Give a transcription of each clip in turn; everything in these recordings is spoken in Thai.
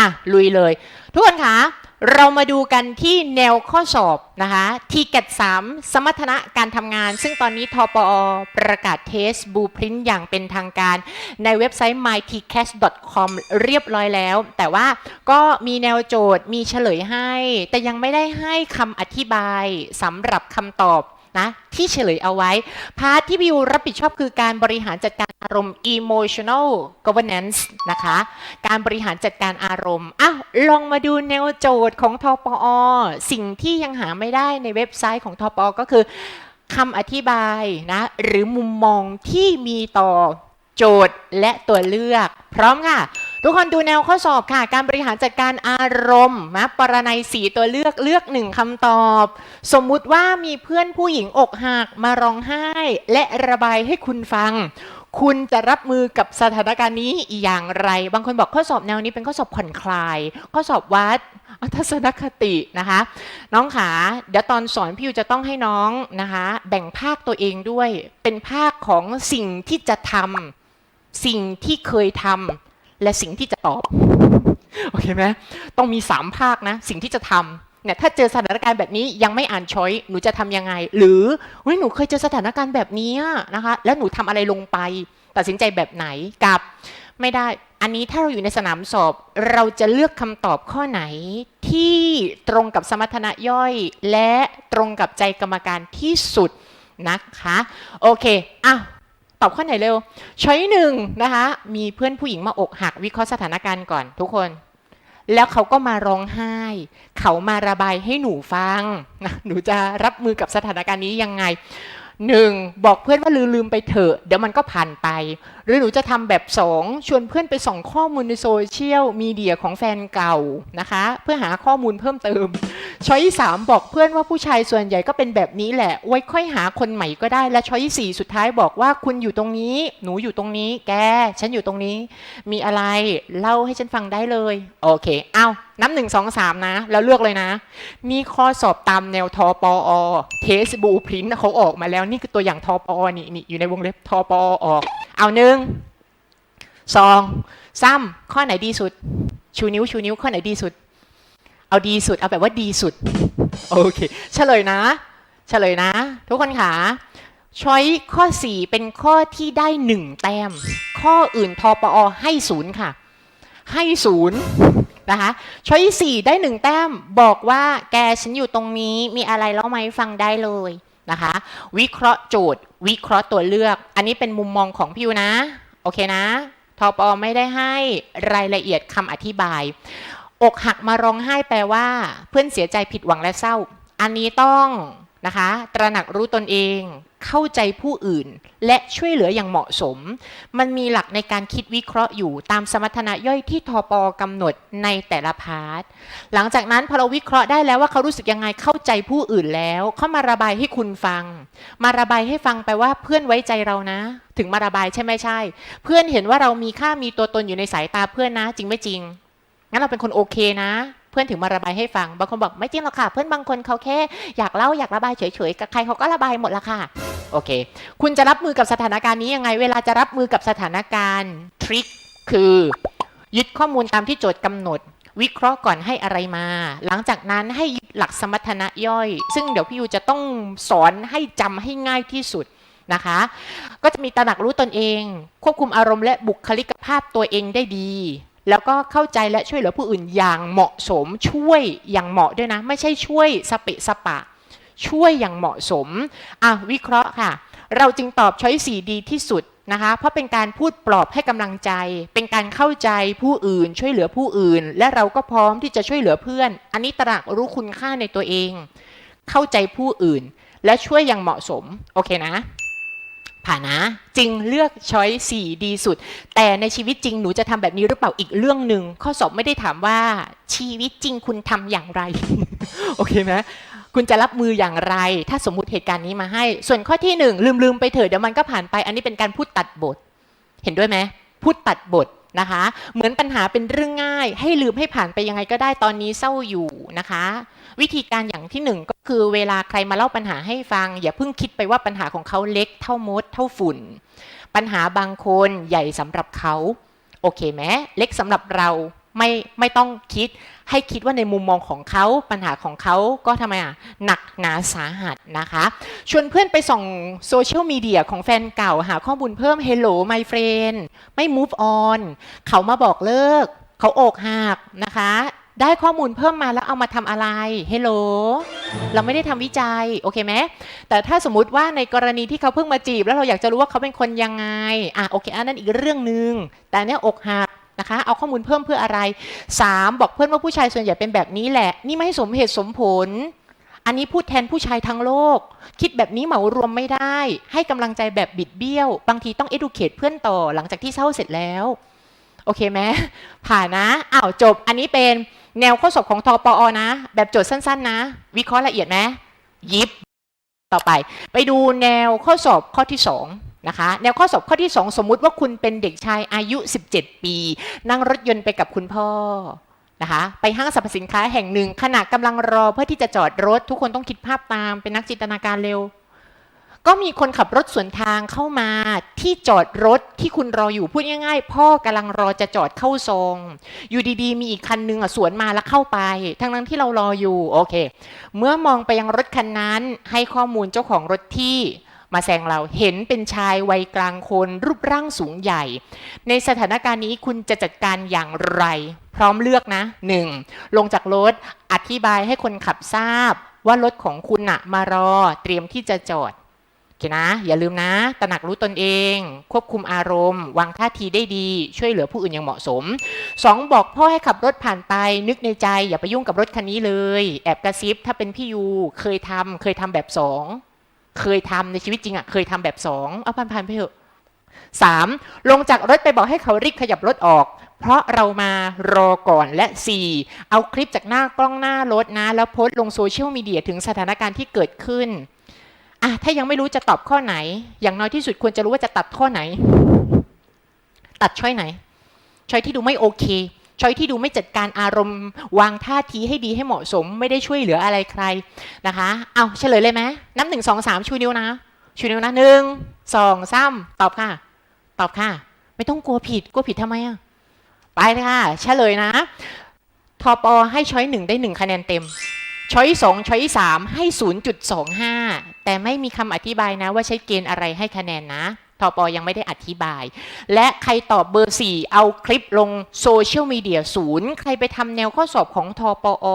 อะลุยเลย ทุกคนคะเรามาดูกันที่แนวข้อสอบนะคะทีเกต3สมรรถนะการทำงาน ซึ่งตอนนี้ทปอประกาศเทสบูพรินต์อย่างเป็นทางการ ในเว็บไซต์ mytcast.com เรียบร้อยแล้ว แต่ว่าก็มีแนวโจทย์มีเฉลยให้ แต่ยังไม่ได้ให้คำอธิบายสำหรับคำตอบ นะที่เฉลยเอาไว้ พาร์ทที่บิวรับผิดชอบคือการบริหารจัดการอารมณ์ emotional governance นะคะ การบริหารจัดการอารมณ์อ้าวลองมาดูแนวโจทย์ของทปอ สิ่งที่ยังหาไม่ได้ในเว็บไซต์ของทปอ ก็คือคำอธิบายนะหรือมุมมองที่มีต่อโจทย์และตัวเลือก พร้อมค่ะ ทุกคนดูแนวข้อสอบค่ะ การบริหารจัดการอารมณ์นะปรนัยสีตัวเลือกเลือกหนึ่งคำตอบ สมมุติว่ามีเพื่อนผู้หญิงอกหักมาร้องไห้ และระบายให้คุณฟัง คุณจะรับมือกับสถานการณ์นี้อย่างไร บางคนบอกข้อสอบแนวนี้เป็นข้อสอบผ่อนคลาย ข้อสอบวัดทัศนคตินะคะ น้องขาเดี๋ยวตอนสอนพี่ยูจะต้องให้น้องนะคะ แบ่งภาคตัวเองด้วย เป็นภาคของสิ่งที่จะทำสิ่งที่เคยทำ และสิ่งที่จะตอบ โอเคไหมต้องมีสามภาคนะ สิ่งที่จะทำเนี่ยถ้าเจอสถานการณ์แบบนี้ยังไม่อ่านช้อยหนูจะทำยังไง หรือเฮ้ยหนูเคยเจอสถานการณ์แบบนี้นะคะ แล้วหนูทำอะไรลงไป ตัดสินใจแบบไหนกับไม่ได้ อันนี้ถ้าเราอยู่ในสนามสอบ เราจะเลือกคำตอบข้อไหนที่ตรงกับสมรรถนะย่อย และตรงกับใจกรรมการที่สุดนะคะ โอเคอะ ตอบข้อไหนเร็ว ช้อยหนึ่งนะคะ มีเพื่อนผู้หญิงมาอกหักวิเคราะห์สถานการณ์ก่อนทุกคน แล้วเขาก็มาร้องไห้ เขามาระบายให้หนูฟัง หนูจะรับมือกับสถานการณ์นี้ยังไง หนึ่งบอกเพื่อนว่าลืมลืมไปเถอะ เดี๋ยวมันก็ผ่านไป หรือหนูจะทำแบบสองชวนเพื่อนไปส่องข้อมูลในโซเชียลมีเดียของแฟนเก่านะคะ เพื่อหาข้อมูลเพิ่มเติมช้อยสามบอกเพื่อนว่าผู้ชายส่วนใหญ่ก็เป็นแบบนี้แหละ ไว้ค่อยหาคนใหม่ก็ได้ และช้อยสี่สุดท้ายบอกว่าคุณอยู่ตรงนี้ หนูอยู่ตรงนี้ แก ฉันอยู่ตรงนี้ มีอะไรเล่าให้ฉันฟังได้เลย โอเค เอา นับหนึ่งสองสามนะ แล้วเลือกเลยนะ นี่ข้อสอบตามแนวทอปอเทสบูพรินเขาออกมาแล้วนี่คือตัวอย่างทอปอนี่นี่อยู่ในวงเล็บทอปอออก เอาหนึ่งสองสามข้อไหนดีสุด ชูนิ้วชูนิ้วข้อไหนดีสุด เอาดีสุด เอาแบบว่าดีสุด โอเคเฉลยนะ เฉลยนะ ทุกคนค่ะช้อยข้อ 4 เป็นข้อที่ได้ 1 แต้ม ข้ออื่นทอปอให้ศูนย์ค่ะ ให้ศูนย์ นะคะช้อยสี่ได้1แต้มบอกว่าแกฉันอยู่ตรงนี้มีอะไรเล่าไหมฟังได้เลยนะคะ วิเคราะห์โจทย์ วิเคราะห์ตัวเลือก อันนี้เป็นมุมมองของพิวนะ โอเคนะทอปอไม่ได้ให้รายละเอียดคำอธิบาย อกหักมาร้องไห้แปลว่า เพื่อนเสียใจผิดหวังและเศร้า อันนี้ต้อง นะคะ ตระหนักรู้ตนเอง เข้าใจผู้อื่น และช่วยเหลืออย่างเหมาะสม มันมีหลักในการคิดวิเคราะห์อยู่ตามสมรรถนะย่อยที่ทอปกำหนดในแต่ละพาร์ท หลังจากนั้นพอเราวิเคราะห์ได้แล้วว่าเขารู้สึกยังไง เข้าใจผู้อื่นแล้ว เขามาระบายให้คุณฟัง มาระบายให้ฟังไปว่าเพื่อนไว้ใจเรานะ ถึงมาระบายใช่ไหมใช่ เพื่อนเห็นว่าเรามีค่ามีตัวตนอยู่ในสายตาเพื่อนนะ จริงไม่จริง งั้นเราเป็นคนโอเคนะ เพื่อนถึงมาระบายให้ฟัง บางคนบอกไม่จริงหรอกค่ะ เพื่อนบางคนเขาแค่อยากเล่าอยากระบายเฉยๆกับใครเขาก็ระบายหมดละค่ะ โอเค คุณจะรับมือกับสถานการณ์นี้ยังไง เวลาจะรับมือกับสถานการณ์ทริคคือยึดข้อมูลตามที่โจทย์กำหนด วิเคราะห์ก่อนให้อะไรมา หลังจากนั้นให้ยึดหลักสมรรถนะย่อย ซึ่งเดี๋ยวพี่ยูจะต้องสอนให้จำให้ง่ายที่สุดนะคะ ก็จะมีตระหนักรู้ตนเอง ควบคุมอารมณ์และบุคลิกภาพตัวเองได้ดี แล้วก็เข้าใจและช่วยเหลือผู้อื่นอย่างเหมาะสม ช่วยอย่างเหมาะด้วยนะ ไม่ใช่ช่วยสเปะสปะ ช่วยอย่างเหมาะสมอะวิเคราะห์ค่ะ เราจึงตอบช้อยสีดีที่สุดนะคะเพราะเป็นการพูดปลอบให้กำลังใจ เป็นการเข้าใจผู้อื่น ช่วยเหลือผู้อื่น และเราก็พร้อมที่จะช่วยเหลือเพื่อน อันนี้ตระหนักรู้คุณค่าในตัวเอง เข้าใจผู้อื่น และช่วยอย่างเหมาะสม โอเคนะ ผ่านนะจึงเลือกช้อยสี่ดีสุด แต่ในชีวิตจริงหนูจะทำแบบนี้หรือเปล่าอีกเรื่องหนึ่งข้อสอบไม่ได้ถามว่าชีวิตจริงคุณทำอย่างไร โอเคไหมคุณจะรับมืออย่างไร ถ้าสมมุติเหตุการณ์นี้มาให้ ส่วนข้อที่หนึ่งลืมลืมๆไปเถอะเดี๋ยวมันก็ผ่านไป อันนี้เป็นการพูดตัดบท เห็นด้วยไหมพูดตัดบทนะคะ เหมือนปัญหาเป็นเรื่องง่าย ให้ลืมให้ผ่านไปยังไงก็ได้ตอนนี้เศร้าอยู่นะคะ วิธีการอย่างที่หนึ่งก็คือเวลาใครมาเล่าปัญหาให้ฟัง อย่าเพิ่งคิดไปว่าปัญหาของเขาเล็กเท่ามด เท่าฝุ่น ปัญหาบางคนใหญ่สำหรับเขาโอเคไหมเล็กสำหรับเราไม่ไม่ต้องคิดให้คิดว่าในมุมมองของเขาปัญหาของเขาก็ทำไมอะหนักหนาสาหัสนะคะ ชวนเพื่อนไปส่องโซเชียลมีเดียของแฟนเก่าหาข้อมูลเพิ่ม Hello my friend ไม่ move on เขามาบอกเลิก เขาอกหักนะคะ ได้ข้อมูลเพิ่มมาแล้วเอามาทำอะไร Hello เราไม่ได้ทำวิจัยโอเคไหมแต่ถ้าสมมติว่าในกรณีที่เขาเพิ่งมาจีบ แล้วเราอยากจะรู้ว่าเขาเป็นคนยังไงอะโอเคอันนั้นอีกเรื่องหนึ่งแต่เนี้ยอกหักนะคะเอาข้อมูลเพิ่มเพื่ออะไร 3. บอกเพื่อนว่าผู้ชายส่วนใหญ่เป็นแบบนี้แหละ นี่ไม่สมเหตุสมผล อันนี้พูดแทนผู้ชายทั้งโลก คิดแบบนี้เหมารวมไม่ได้ ให้กำลังใจแบบบิดเบี้ยว บางทีต้อง educate เพื่อนต่อหลังจากที่เศร้าเสร็จแล้ว อเคไหมผ่านนะอ้าวจบอันนี้เป็นแนวข้อสอบของทอปอนะ แบบโจทย์สั้น ๆ นะ วิเคราะห์ละเอียดไหมยิบต่อไป ไปดูแนวข้อสอบข้อที่2นะคะแนวข้อสอบข้อที่ 2 สมมุติว่าคุณเป็นเด็กชายอายุ 17 ปี นั่งรถยนต์ไปกับคุณพ่อนะคะไปห้างสรรพสินค้าแห่งหนึ่งขณะกำลังรอเพื่อที่จะจอดรถ ทุกคนต้องคิดภาพตามเป็นนักจินตนาการเร็ว ก็มีคนขับรถสวนทางเข้ามาที่จอดรถที่คุณรออยู่พูดง่ายๆ พ่อกำลังรอจะจอดเข้าซองอยู่ดีๆ มีอีกคันนึงอะสวนมาแล้วเข้าไป ทั้งนั้นที่เรารออยู่โอเค เมื่อมองไปยังรถคันนั้นให้ข้อมูลเจ้าของรถที่มาแซงเราเห็นเป็นชายวัยกลางคน รูปร่างสูงใหญ่ ในสถานการณ์นี้คุณจะจัดการอย่างไร พร้อมเลือกนะ 1. ลงจากรถ อธิบายให้คนขับทราบว่ารถของคุณน่ะมารอเตรียมที่จะจอด เคนะ อย่าลืมนะ ตระหนักรู้ตนเอง ควบคุมอารมณ์ วางท่าทีได้ดี ช่วยเหลือผู้อื่นอย่างเหมาะสม 2. บอกพ่อให้ขับรถผ่านไป นึกในใจ อย่าไปยุ่งกับรถคันนี้เลย แอบกระซิบ ถ้าเป็นพี่ยู เคยทำเคยทำแบบ 2 เคยทำในชีวิตจริงอะ เคยทำแบบ 2 เอาผ่านๆไปเถอะ 3. ลงจากรถไปบอกให้เขารีบขยับรถออก เพราะเรามารอก่อนและ 4. เอาคลิปจากหน้ากล้องหน้ารถนะ แล้วโพสต์ลงโซเชียลมีเดียถึงสถานการณ์ที่เกิดขึ้น อะถ้ายังไม่รู้จะตอบข้อไหน อย่างน้อยที่สุดควรจะรู้ว่าจะตัดข้อไหน ตัดช้อยไหน ช้อยที่ดูไม่โอเค ช้อยที่ดูไม่จัดการอารมณ์ วางท่าทีให้ดีให้เหมาะสม ไม่ได้ช่วยเหลืออะไรใครนะคะ เอาเฉลยเลยไหมนับหนึ่งสองสามชูนิ้วนะ ชูนิ้วนะหนึ่งสองสามตอบค่ะ ตอบค่ะ ไม่ต้องกลัวผิดกลัวผิดทำไมอะไปเลยค่ะเฉลยนะทอปอให้ช้อยหนึ่งได้หนึ่งคะแนนเต็ม ช้อยสองช้อยสามให้ 0.25 แต่ไม่มีคำอธิบายนะว่าใช้เกณฑ์อะไรให้คะแนนนะทอปอยังไม่ได้อธิบาย และใครตอบเบอร์ 4 เอาคลิปลงโซเชียลมีเดียศูนย์ใครไปทำแนวข้อสอบของทอปอ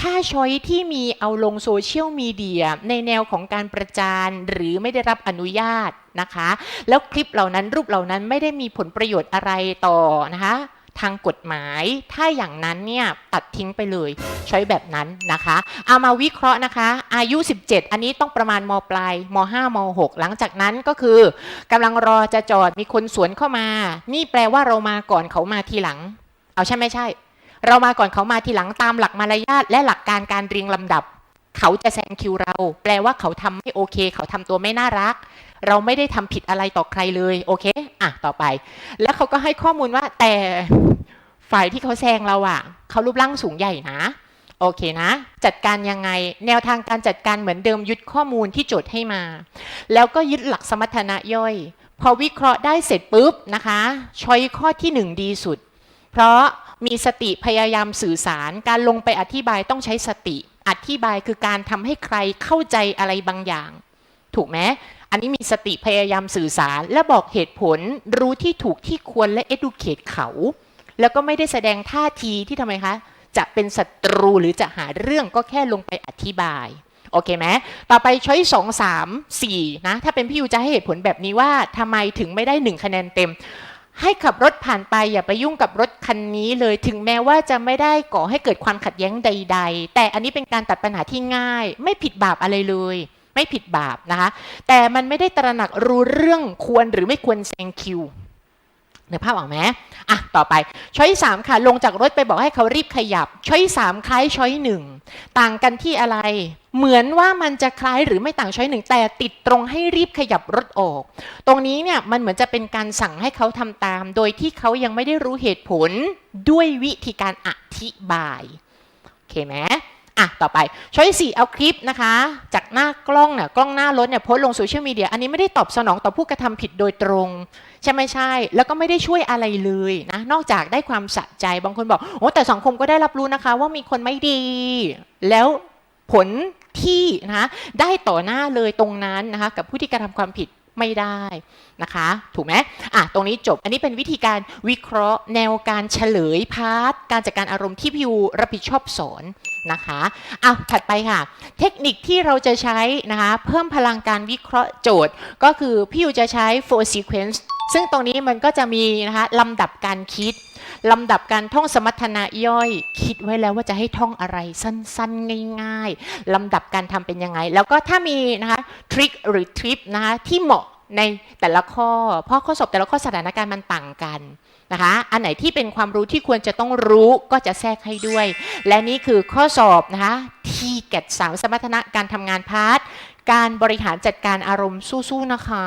ถ้าช้อยที่มีเอาลงโซเชียลมีเดียในแนวของการประจานหรือไม่ได้รับอนุญาตนะคะ แล้วคลิปเหล่านั้นรูปเหล่านั้นไม่ได้มีผลประโยชน์อะไรต่อนะคะ ทางกฎหมาย ถ้าอย่างนั้นเนี่ยตัดทิ้งไปเลยใช้แบบนั้นนะคะเอามาวิเคราะห์นะคะ อายุ 17 อันนี้ต้องประมาณมปลายม5ม6หลังจากนั้นก็คือกำลังรอจะจอดมีคนสวนเข้ามา นี่แปลว่าเรามาก่อนเขามาทีหลัง เอาใช่ไม่ใช่ เรามาก่อนเขามาทีหลังตามหลักมารยาทและหลักการการเรียงลำดับ เขาจะแซงคิวเรา แปลว่าเขาทำไม่โอเค เขาทำตัวไม่น่ารัก เราไม่ได้ทำผิดอะไรต่อใครเลยโอเคอะต่อไป แล้วเขาก็ให้ข้อมูลว่าแต่ฝ่ายที่เขาแซงเราอะเขารูปร่างสูงใหญ่นะโอเคนะ จัดการยังไง แนวทางการจัดการเหมือนเดิมยึดข้อมูลที่โจทย์ให้มา แล้วก็ยึดหลักสมรรถนะย่อย พอวิเคราะห์ได้เสร็จปุ๊บนะคะช้อยข้อที่หนึ่งดีสุด เพราะมีสติพยายามสื่อสารการลงไปอธิบายต้องใช้สติ อธิบายคือการทำให้ใครเข้าใจอะไรบางอย่าง ถูกไหมอันนี้มีสติพยายามสื่อสาร และบอกเหตุผลรู้ที่ถูกที่ควรและ educate เขา แล้วก็ไม่ได้แสดงท่าทีที่ทำไมคะ จะเป็นศัตรูหรือจะหาเรื่องก็แค่ลงไปอธิบายโอเคไหมต่อไปช้อยสองสามสี่นะ ถ้าเป็นพี่ยูจะให้เหตุผลแบบนี้ว่าทำไมถึงไม่ได้หนึ่งคะแนนเต็ม ให้ขับรถผ่านไปอย่าไปยุ่งกับรถ คันนี้เลยถึงแม้ว่าจะไม่ได้ก่อให้เกิดความขัดแย้งใด ๆ แต่อันนี้เป็นการตัดปัญหาที่ง่าย ไม่ผิดบาปอะไรเลย ไม่ผิดบาปนะคะ แต่มันไม่ได้ตระหนักรู้เรื่องควรหรือไม่ควรแซงคิว นึกภาพออกไหมอะ ต่อไป ช้อยสามค่ะ ลงจากรถไปบอกให้เขารีบขยับ ช้อยสามคล้ายช้อยหนึ่ง ต่างกันที่อะไร เหมือนว่ามันจะคล้ายหรือไม่ต่างช้อยหนึ่ง แต่ติดตรงให้รีบขยับรถออก ตรงนี้เนี่ย มันเหมือนจะเป็นการสั่งให้เขาทำตาม โดยที่เขายังไม่ได้รู้เหตุผลด้วยวิธีการอธิบาย โอเคไหมอะ ต่อไป ช้อยสี่เอาคลิปนะคะ จากหน้ากล้องเนี่ยกล้องหน้ารถเนี่ยโพสลงโซเชียลมีเดีย อันนี้ไม่ได้ตอบสนองต่อผู้กระทำผิดโดยตรง ใช่ไหมใช่ แล้วก็ไม่ได้ช่วยอะไรเลยนะ นอกจากได้ความสะใจบางคนบอกโอ้แต่สังคมก็ได้รับรู้นะคะ ว่ามีคนไม่ดี แล้วผลที่นะคะได้ต่อหน้าเลยตรงนั้นนะคะ กับผู้ที่กระทำความผิดไม่ได้นะคะ ถูกไหมอะตรงนี้จบอันนี้เป็นวิธีการวิเคราะห์แนวการเฉลยพาร์ทการจัดการอารมณ์ที่พิวรับผิดชอบสอนนะคะอะถัดไปค่ะ เทคนิคที่เราจะใช้นะคะ เพิ่มพลังการวิเคราะห์โจทย์ ก็คือพี่ยูจะใช้ four sequence ซึ่งตรงนี้มันก็จะมีนะคะลำดับการคิดลำดับการท่องสมรรถนะย่อย คิดไว้แล้วว่าจะให้ท่องอะไรสั้นๆ ง่ายๆลำดับการทำเป็นยังไง แล้วก็ถ้ามีนะคะทริคหรือทริปนะคะที่เหมาะในแต่ละข้อ เพราะข้อสอบแต่ละข้อสถานการณ์มันต่างกันนะคะ อันไหนที่เป็นความรู้ที่ควรจะต้องรู้ก็จะแทรกให้ด้วย และนี่คือข้อสอบนะคะที่แกดสามสมรรถนะการทำงานพาร์ทการบริหารจัดการอารมณ์สู้ๆนะคะ